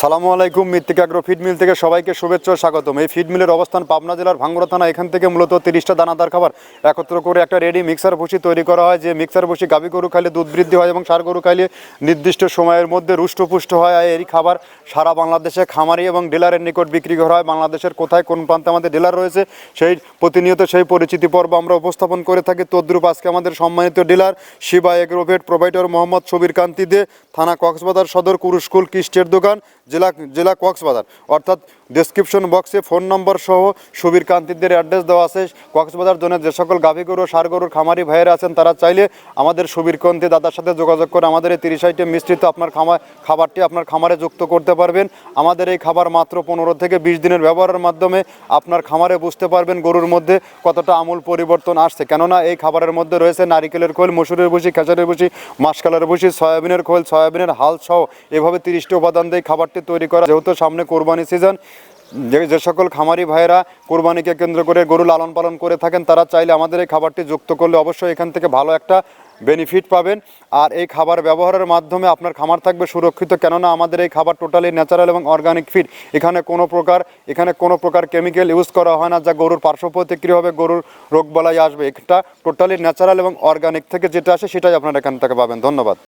সালামু আলাইকুম, মৃত্তিকা আগ্রো ফিড মিল থেকে সবাইকে শুভেচ্ছা স্বাগতম। এই ফিড মিলের অবস্থান পাবনা জেলার ভাঙ্গুড়া থানা, এখান থেকে মূলত তিরিশটা দানাদার খাবার একত্র করে একটা রেডি মিক্সার ভুসি তৈরি করা হয়। যে মিক্সার ভুসি গাভী গরু খাইলে দুধ বৃদ্ধি হয় এবং সার গরু খাইলে নির্দিষ্ট সময়ের মধ্যে রুষ্টপুষ্ট হয়। আর এই খাবার সারা বাংলাদেশে খামারি এবং ডিলারের নিকট বিক্রি করা হয়। বাংলাদেশের কোথায় কোন প্রান্তে আমাদের ডিলার রয়েছে, সেই প্রতিনিয়ত সেই পরিচিতি পর্ব আমরা উপস্থাপন করে থাকি। তদ্রুপ আজকে আমাদের সম্মানিত dealer Shiva agrovet provider Mohammad Sabir Kanti Dey থানা কক্সবাজার সদর কুরুস্কুল কিস্টের দোকান। জেলা জেলা কক্সবাজার। অর্থাৎ ডেসক্রিপশন বক্সে ফোন নম্বর সহ সুবীর কান্তিদের অ্যাড্রেস দেওয়া আছে। কক্সবাজার জোনের যে সকল গাভী গরু সার গরুর খামারি ভাইয়েরা আছেন, তারা চাইলে আমাদের সুবীর কান্তি দাদার সাথে যোগাযোগ করে আমাদের এই তিরিশ আইটেম মিশ্রিত আপনার খামার খাবারটি আপনার খামারে যুক্ত করতে পারবেন। আমাদের এই খাবার মাত্র পনেরো থেকে বিশ দিনের ব্যবহারের মাধ্যমে আপনার খামারে বুঝতে পারবেন গরুর মধ্যে কতটা আমূল পরিবর্তন আসছে। কেননা এই খাবারের মধ্যে রয়েছে নারিকেলের খোল, মসুরের ভুসি খেসারের ভুসি, মাসকালের ভুসি, সয়াবিনের খোল, সয়াবিনের হাল সহ এভাবে তিরিশটি উপাদান দিয়ে এই খাবারটি তৈরি করা, যেহেতু সামনে কোরবানি সিজন যে যে সকল খামারি ভাইয়েরা কোরবানিকে কেন্দ্র করে গরু লালন পালন করে থাকেন, তারা চাইলে আমাদের এই খাবারটি যুক্ত করলে অবশ্যই এখান থেকে ভালো একটা বেনিফিট পাবেন। আর এই খাবার ব্যবহারের মাধ্যমে আপনার খামার থাকবে সুরক্ষিত, কেননা আমাদের এই খাবার টোটালি ন্যাচারাল এবং অর্গানিক ফিড এখানে কোনো প্রকার, এখানে কোনো প্রকার কেমিক্যাল ইউজ করা হয় না, যা গরুর পার্শ্ব প্রতিক্রিয়া হবে, গরুর রোগবালাই আসবে। এটা টোটালি ন্যাচারাল এবং অর্গানিক থেকে যেটা আসে, সেটাই আপনারা এখান থেকে পাবেন। ধন্যবাদ।